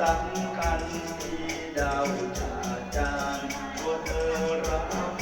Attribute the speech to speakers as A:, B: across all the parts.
A: สำคัญที่ดาวจะจานตัวเธอรับ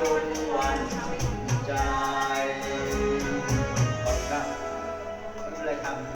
A: คนวันจาก